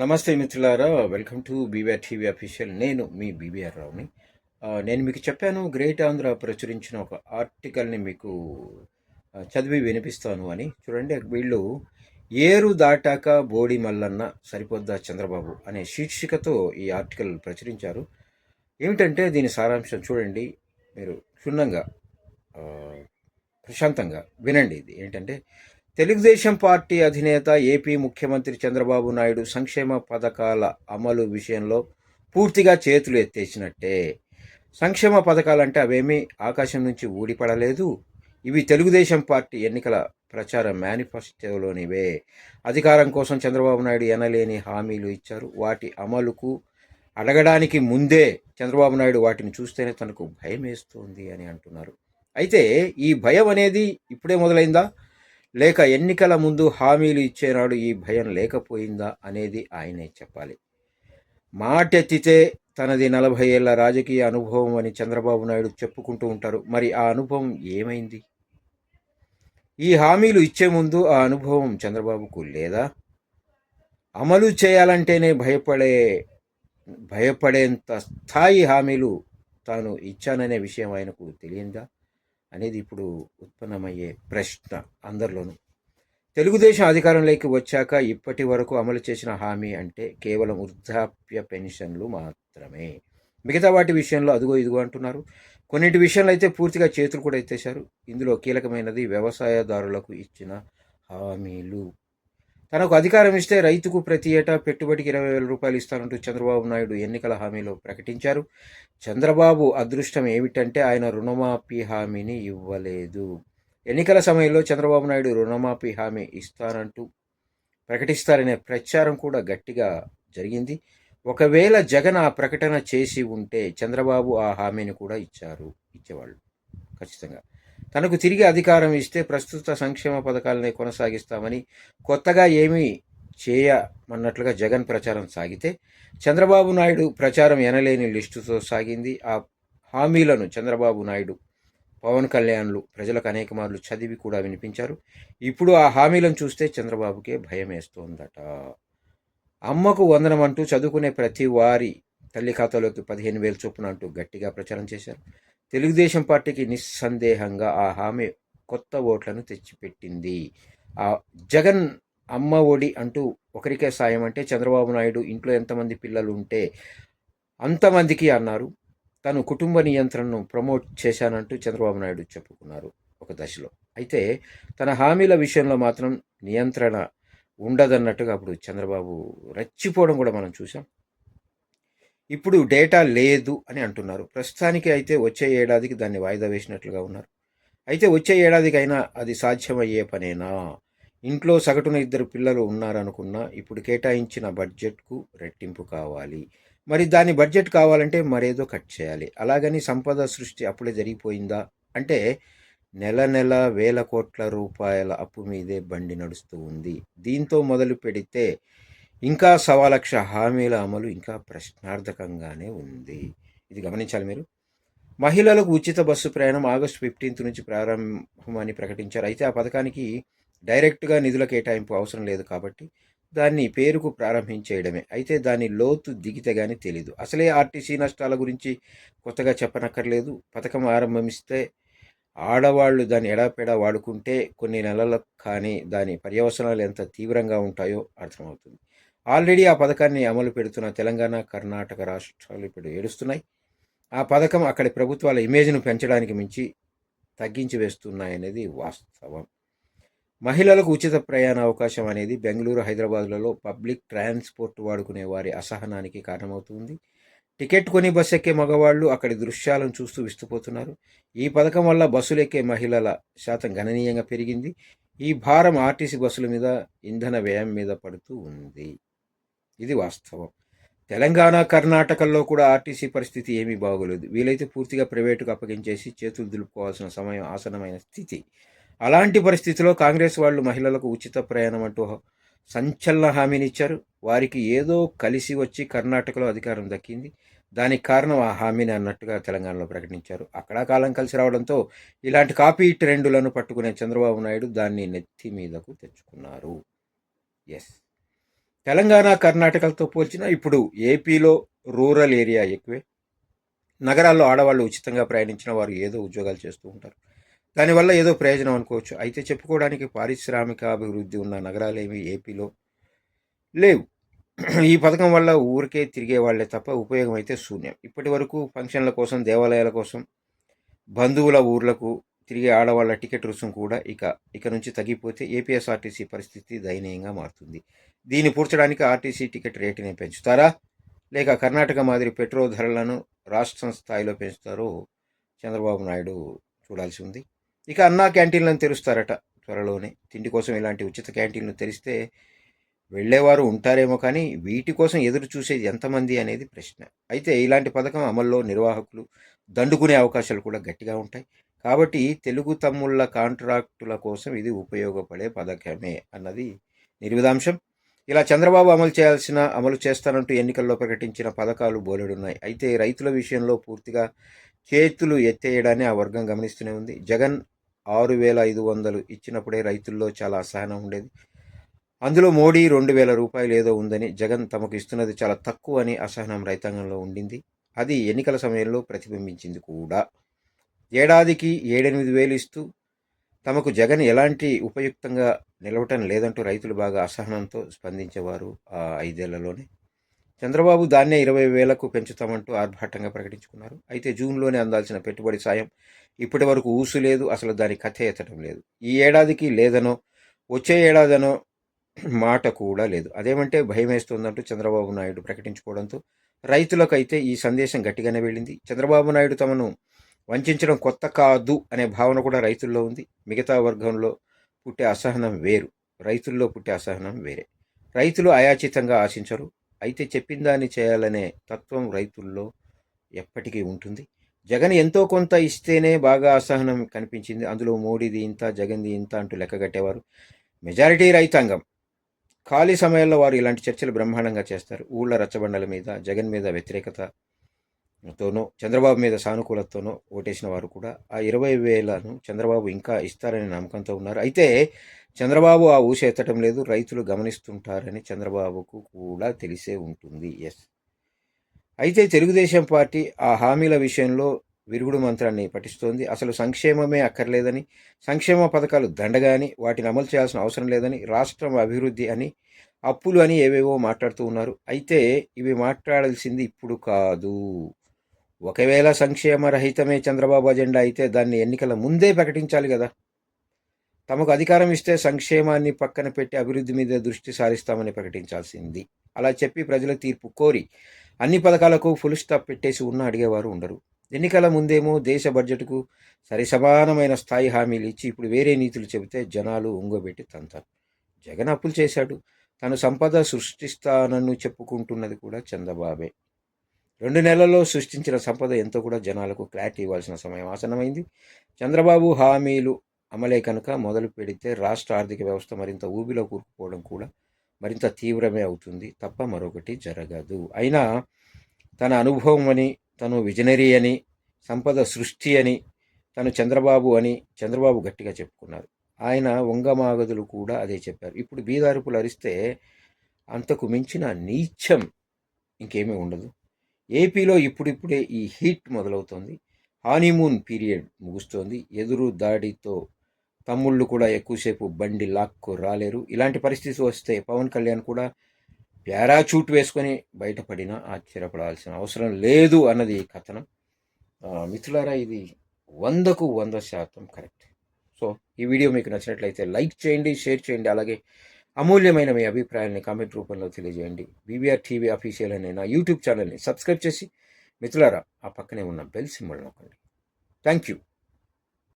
నమస్తే మిత్రులారా welcome to BVR TV official. నేను మీ బీవీఆర్ రావుని. నేను మీకు చెప్పాను గ్రేట్ ఆంధ్ర ప్రచురించిన ఒక ఆర్టికల్ని మీకు చదివి వినిపిస్తాను అని. చూడండి వీళ్ళు ఏరు దాటాక బోడి మల్లన్న సరిపోద్దా చంద్రబాబు అనే శీర్షికతో ఈ ఆర్టికల్ ప్రచురించారు. ఏమిటంటే దీని సారాంశం చూడండి మీరు క్షుణ్ణంగా ప్రశాంతంగా వినండి. ఇది ఏంటంటే తెలుగుదేశం పార్టీ అధినేత ఏపీ ముఖ్యమంత్రి చంద్రబాబు నాయుడు సంక్షేమ పథకాల అమలు విషయంలో పూర్తిగా చేతులు ఎత్తేసినట్టే. సంక్షేమ పథకాలంటే అవేమీ ఆకాశం నుంచి ఊడిపడలేదు. ఇవి తెలుగుదేశం పార్టీ ఎన్నికల ప్రచార మేనిఫెస్టోలోనివే. అధికారం కోసం చంద్రబాబు నాయుడు ఎనలేని హామీలు ఇచ్చారు. వాటి అమలుకు అడగడానికి ముందే చంద్రబాబు నాయుడు వాటిని చూస్తేనే తనకు భయం వేస్తుంది అని అంటున్నారు. అయితే ఈ భయం అనేది ఇప్పుడే మొదలైందా? లేక ఎన్నికల ముందు హామీలు ఇచ్చేనాడు ఈ భయం లేకపోయిందా అనేది ఆయనే చెప్పాలి. మాటెత్తితే తనది నలభై ఏళ్ళ రాజకీయ అనుభవం అని చంద్రబాబు నాయుడు చెప్పుకుంటూ ఉంటారు. మరి ఆ అనుభవం ఏమైంది? ఈ హామీలు ఇచ్చే ముందు ఆ అనుభవం చంద్రబాబుకు లేదా? అమలు చేయాలంటేనే భయపడే భయపడేంత స్థాయి హామీలు తాను ఇచ్చాననే విషయం ఆయనకు తెలియందా? అనేది ఇప్పుడు ఉత్పన్నమయ్యే ప్రశ్న అందరిలోనూ. తెలుగుదేశం అధికారంలోకి వచ్చాక ఇప్పటి వరకు అమలు చేసిన హామీ అంటే కేవలం వృద్ధాప్య పెన్షన్లు మాత్రమే. మిగతా వాటి విషయంలో అదుగో ఇదిగో అంటున్నారు. కొన్నింటి విషయంలో అయితే పూర్తిగా చేతులు కూడా ఎత్తేశారు. ఇందులో కీలకమైనది వ్యవసాయదారులకు ఇచ్చిన హామీలు. తనకు అధికారం ఇస్తే రైతుకు ప్రతి ఏటా పెట్టుబడికి ఇరవై వేల రూపాయలు ఇస్తానంటూ చంద్రబాబు నాయుడు ఎన్నికల హామీలో ప్రకటించారు. చంద్రబాబు అదృష్టం ఏమిటంటే ఆయన రుణమాఫీ హామీని ఇవ్వలేదు. ఎన్నికల సమయంలో చంద్రబాబు నాయుడు రుణమాఫీ హామీ ఇస్తానంటూ ప్రకటిస్తారనే ప్రచారం కూడా గట్టిగా జరిగింది. ఒకవేళ జగన్ ఆ ప్రకటన చేసి ఉంటే చంద్రబాబు ఆ హామీని కూడా ఇచ్చారు ఇచ్చేవాళ్ళు ఖచ్చితంగా. తనకు తిరిగి అధికారం ఇస్తే ప్రస్తుత సంక్షేమ పథకాలనే కొనసాగిస్తామని కొత్తగా ఏమీ చేయమన్నట్లుగా జగన్ ప్రచారం సాగితే చంద్రబాబు నాయుడు ప్రచారం ఎనలేని లిస్టుతో సాగింది. ఆ హామీలను చంద్రబాబు నాయుడు పవన్ కళ్యాణ్లు ప్రజలకు అనేక మార్లు చదివి కూడా వినిపించారు. ఇప్పుడు ఆ హామీలను చూస్తే చంద్రబాబుకే భయం వేస్తోందట అమ్మకు వందనం అంటూ చదువుకునే ప్రతి వారి తల్లి ఖాతాలోకి పదిహేను వేలు చొప్పున అంటూ గట్టిగా ప్రచారం చేశారు. తెలుగుదేశం పార్టీకి నిస్సందేహంగా ఆ హామీ కొత్త ఓట్లను తెచ్చిపెట్టింది. ఆ జగన్ అమ్మ ఒడి అంటూ ఒకరికే సాయం అంటే చంద్రబాబు నాయుడు ఇంట్లో ఎంతమంది పిల్లలు ఉంటే అంతమందికి అన్నారు. తను కుటుంబ నియంత్రణను ప్రమోట్ చేశానంటూ చంద్రబాబు నాయుడు చెప్పుకున్నారు ఒక దశలో. అయితే తన హామీల విషయంలో మాత్రం నియంత్రణ ఉండదన్నట్టుగా అప్పుడు చంద్రబాబు రెచ్చిపోవడం కూడా మనం చూసాం ఇప్పుడు డేటా లేదు అని అంటున్నారు. ప్రస్తుతానికి అయితే వచ్చే ఏడాదికి దాన్ని వాయిదా వేసినట్లుగా ఉన్నారు. అయితే వచ్చే ఏడాదికైనా అది సాధ్యమయ్యే పనేనా? ఇంట్లో సగటున ఇద్దరు పిల్లలు ఉన్నారనుకున్నా ఇప్పుడు కేటాయించిన బడ్జెట్కు రెట్టింపు కావాలి. మరి దాని బడ్జెట్ కావాలంటే మరేదో కట్ చేయాలి. అలాగని సంపద సృష్టి అప్పుడే జరిగిపోయిందా? అంటే నెల నెల వేల కోట్ల రూపాయల అప్పు మీదే బండి నడుస్తూ ఉంది. దీంతో మొదలు పెడితే ఇంకా సవాలక్ష హామీల అమలు ఇంకా ప్రశ్నార్థకంగానే ఉంది. ఇది గమనించాలి మీరు. మహిళలకు ఉచిత బస్సు ప్రయాణం ఆగస్టు ఫిఫ్టీన్త్ నుంచి ప్రారంభమని ప్రకటించారు. అయితే ఆ పథకానికి డైరెక్ట్గా నిధుల కేటాయింపు అవసరం లేదు కాబట్టి దాన్ని పేరుకు ప్రారంభించేయడమే. అయితే దాని లోతు దిగితే కానీ తెలీదు. అసలే ఆర్టీసీ నష్టాల గురించి కొత్తగా చెప్పనక్కర్లేదు. పథకం ఆరంభమిస్తే ఆడవాళ్ళు దాన్ని ఎడాపెడా వాడుకుంటే కొన్ని నెలలకు కానీ దాని పర్యవసనాలు ఎంత తీవ్రంగా ఉంటాయో అర్థమవుతుంది. ఆల్రెడీ ఆ పథకాన్ని అమలు పెడుతున్న తెలంగాణ కర్ణాటక రాష్ట్రాలు ఇప్పుడు ఏడుస్తున్నాయి. ఆ పథకం అక్కడి ప్రభుత్వాల ఇమేజ్ను పెంచడానికి మించి తగ్గించి వేస్తున్నాయనేది వాస్తవం. మహిళలకు ఉచిత ప్రయాణ అవకాశం అనేది బెంగళూరు హైదరాబాద్లలో పబ్లిక్ ట్రాన్స్పోర్ట్ వాడుకునే వారి అసహనానికి కారణమవుతుంది. టికెట్ కొని బస్సు ఎక్కే మగవాళ్ళు అక్కడి దృశ్యాలను చూస్తూ విస్తుపోతున్నారు. ఈ పథకం వల్ల బస్సులు ఎక్కే మహిళల శాతం గణనీయంగా పెరిగింది. ఈ భారం ఆర్టీసీ బస్సుల మీద ఇంధన వ్యయం మీద పడుతూ ఉంది. ఇది వాస్తవం. తెలంగాణ కర్ణాటకల్లో కూడా ఆర్టీసీ పరిస్థితి ఏమీ బాగోలేదు. వీలైతే పూర్తిగా ప్రైవేటుకు అప్పగించేసి చేతులు దులుపుకోవాల్సిన సమయం ఆసనమైన స్థితి. అలాంటి పరిస్థితిలో కాంగ్రెస్ వాళ్ళు మహిళలకు ఉచిత ప్రయాణం అంటూ సంచలన హామీని ఇచ్చారు వారికి ఏదో కలిసి వచ్చి కర్ణాటకలో అధికారం దక్కింది. దానికి కారణం ఆ హామీని అన్నట్టుగా తెలంగాణలో ప్రకటించారు. అక్కడ కాలం కలిసి రావడంతో ఇలాంటి కాపీ ట్రెండులను పట్టుకునే చంద్రబాబు నాయుడు దాన్ని నెత్తి మీదకు తెచ్చుకున్నారు. ఎస్. తెలంగాణ కర్ణాటకలతో పోల్చిన ఇప్పుడు ఏపీలో రూరల్ ఏరియా ఎక్కువే. నగరాల్లో ఆడవాళ్ళు ఉచితంగా ప్రయాణించిన వారు ఏదో ఉద్యోగాలు చేస్తూ ఉంటారు. దానివల్ల ఏదో ప్రయోజనం అనుకోవచ్చు. అయితే చెప్పుకోవడానికి పారిశ్రామిక అభివృద్ధి ఉన్న నగరాలేమి ఏపీలో లేవు. ఈ పథకం వల్ల ఊరికే తిరిగే వాళ్ళే తప్ప ఉపయోగం అయితే శూన్యం. ఇప్పటి వరకు ఫంక్షన్ల కోసం దేవాలయాల కోసం బంధువుల ఊర్లకు తిరిగే ఆడవాళ్ళ టికెట్ రుసుం కూడా ఇక ఇక నుంచి తగ్గిపోతే ఏపీఎస్ఆర్టీసీ పరిస్థితి దయనీయంగా మారుతుంది. దీన్ని పూడ్చడానికి ఆర్టీసీ టికెట్ రేటుని పెంచుతారా? లేక కర్ణాటక మాదిరి పెట్రోల్ ధరలను రాష్ట్రం స్థాయిలో పెంచుతారో చంద్రబాబు నాయుడు చూడాల్సి ఉంది. ఇక అన్నా క్యాంటీన్లను తెరుస్తారట త్వరలోనే. తిండి కోసం ఇలాంటి ఉచిత క్యాంటీన్లు తెరిస్తే వెళ్ళేవారు ఉంటారేమో కానీ వీటి కోసం ఎదురు చూసేది ఎంతమంది అనేది ప్రశ్న. అయితే ఇలాంటి పథకం అమల్లో నిర్వాహకులు దండుకునే అవకాశాలు కూడా గట్టిగా ఉంటాయి. కాబట్టి తెలుగు తమ్ముళ్ళ కాంట్రాక్టుల కోసం ఇది ఉపయోగపడే పథకమే అన్నది నిర్విధాంశం. ఇలా చంద్రబాబు అమలు చేయాల్సిన అమలు చేస్తానంటూ ఎన్నికల్లో ప్రకటించిన పథకాలు బోలెడున్నాయి. అయితే రైతుల విషయంలో పూర్తిగా చేతులు ఎత్తేయడాన్ని ఆ వర్గం గమనిస్తూనే ఉంది. జగన్ ఆరు వేల ఐదు వందలు ఇచ్చినప్పుడే రైతుల్లో చాలా అసహనం ఉండేది. అందులో మోడీ రెండు వేల రూపాయలు ఏదో ఉందని జగన్ తమకు ఇస్తున్నది చాలా తక్కువ అని అసహనం రైతాంగంలో ఉండింది. అది ఎన్నికల సమయంలో ప్రతిబింబించింది కూడా. ఏడాదికి ఏడెనిమిది వేలు ఇస్తూ తమకు జగన్ ఎలాంటి ఉపయుక్తంగా నిలవటం లేదంటూ రైతులు బాగా అసహనంతో స్పందించేవారు ఆ ఐదేళ్ళలోనే. చంద్రబాబు దాన్నే ఇరవై వేలకు పెంచుతామంటూ ఆర్భాటంగా ప్రకటించుకున్నారు. అయితే జూన్లోనే అందాల్సిన పెట్టుబడి సాయం ఇప్పటి వరకు ఊసు లేదు అసలు దాని కథ ఎత్తడం లేదు. ఈ ఏడాదికి లేదనో వచ్చే ఏడాదనో మాట కూడా లేదు. అదేమంటే భయం వేస్తుందంటూ చంద్రబాబు నాయుడు ప్రకటించుకోవడంతో రైతులకైతే ఈ సందేశం గట్టిగానే వెళ్ళింది. చంద్రబాబు నాయుడు తమను వంచడం కొత్త కాదు అనే భావన కూడా రైతుల్లో ఉంది. మిగతా వర్గంలో పుట్టే అసహనం వేరు. రైతుల్లో పుట్టే అసహనం వేరే. రైతులు అయాచితంగా ఆశించరు. అయితే చెప్పిన దాన్ని చేయాలనే తత్వం రైతుల్లో ఎప్పటికీ ఉంటుంది. జగన్ ఎంతో కొంత ఇస్తేనే బాగా అసహనం కనిపించింది. అందులో మోడీది ఇంత జగన్ది ఇంత అంటూ లెక్కగట్టేవారు మెజారిటీ రైతాంగం. ఖాళీ సమయాల్లో వారు ఇలాంటి చర్చలు బ్రహ్మాండంగా చేస్తారు. ఊళ్ళ రచ్చబండల మీద జగన్ మీద వ్యతిరేకత. తోనో చంద్రబాబు మీద సానుకూలతతోనో ఓటేసిన వారు కూడా ఆ ఇరవై వేలను చంద్రబాబు ఇంకా ఇస్తారనే నమ్మకంతో ఉన్నారు. అయితే చంద్రబాబు ఆ ఊస ఎత్తడం లేదు రైతులు గమనిస్తుంటారని చంద్రబాబుకు కూడా తెలిసే ఉంటుంది. ఎస్. అయితే తెలుగుదేశం పార్టీ ఆ హామీల విషయంలో విరుగుడు మంత్రాన్ని పఠిస్తోంది. అసలు సంక్షేమమే అక్కర్లేదని సంక్షేమ పథకాలు దండగాని వాటిని అమలు చేయాల్సిన అవసరం లేదని రాష్ట్రం అభివృద్ధి అని అప్పులు అని ఏవేవో మాట్లాడుతూ ఉన్నారు. అయితే ఇవి మాట్లాడాల్సింది ఇప్పుడు కాదు. ఒకవేళ సంక్షేమ రహితమే చంద్రబాబు అజెండా అయితే దాన్ని ఎన్నికల ముందే ప్రకటించాలి కదా. తమకు అధికారం ఇస్తే సంక్షేమాన్ని పక్కన పెట్టి అభివృద్ధి మీద దృష్టి సారిస్తామని ప్రకటించాల్సింది. అలా చెప్పి ప్రజల తీర్పు కోరి అన్ని పథకాలకు ఫుల్ స్టాప్ పెట్టేసి ఉన్న అడిగేవారు ఉండరు. ఎన్నికల ముందేమో దేశ బడ్జెట్కు సరిసమానమైన స్థాయి హామీలు ఇచ్చి ఇప్పుడు వేరే నీతులు చెబితే జనాలు ఉంగబెట్టి తంతారు. జగన్ అప్పులు చేశాడు. తను సంపద సృష్టిస్తానన్ను చెప్పుకుంటున్నది కూడా చంద్రబాబే. రెండు నెలల్లో సృష్టించిన సంపద ఎంతో కూడా జనాలకు క్లారిటీ ఇవ్వాల్సిన సమయం ఆసనమైంది చంద్రబాబు హామీలు అమలే కనుక మొదలు పెడితే రాష్ట్ర ఆర్థిక వ్యవస్థ మరింత ఊబిలో కూరుకుపోవడం కూడా మరింత తీవ్రమే అవుతుంది. తప్ప మరొకటి జరగదు. అయినా తన అనుభవం అని తను విజనరీ అని సంపద సృష్టి అని తను చంద్రబాబు అని చంద్రబాబు గట్టిగా చెప్పుకున్నారు. ఆయన వంగమాగదులు కూడా అదే చెప్పారు. ఇప్పుడు బీదారుపులు అరిస్తే అంతకు మించిన నీచం ఇంకేమీ ఉండదు. ఏపీలో ఇప్పుడిప్పుడే ఈ హీట్ మొదలవుతోంది. హానీమూన్ పీరియడ్ ముగుస్తోంది. ఎదురు దాడితో తమ్ముళ్ళు కూడా ఎక్కువసేపు బండి లాక్కు రాలేరు. ఇలాంటి పరిస్థితి వస్తే పవన్ కళ్యాణ్ కూడా పారాచూట్ వేసుకొని బయటపడినా ఆశ్చర్యపడాల్సిన అవసరం లేదు అన్నది కథనం. మిత్రులారా ఇది వందకు వంద శాతం కరెక్ట్. సో ఈ వీడియో మీకు నచ్చినట్లయితే లైక్ చేయండి షేర్ చేయండి అలాగే అమూల్యమైన మీ అభిప్రాయాన్ని కామెంట్ రూపంలో తెలియజేయండి. బీబీఆర్ టీవీ అఫీషియల్ అనే నా యూట్యూబ్ ఛానల్ని సబ్స్క్రైబ్ చేసి మిత్రులారా ఆ పక్కనే ఉన్న బెల్ సింబల్ నొక్కండి. Thank you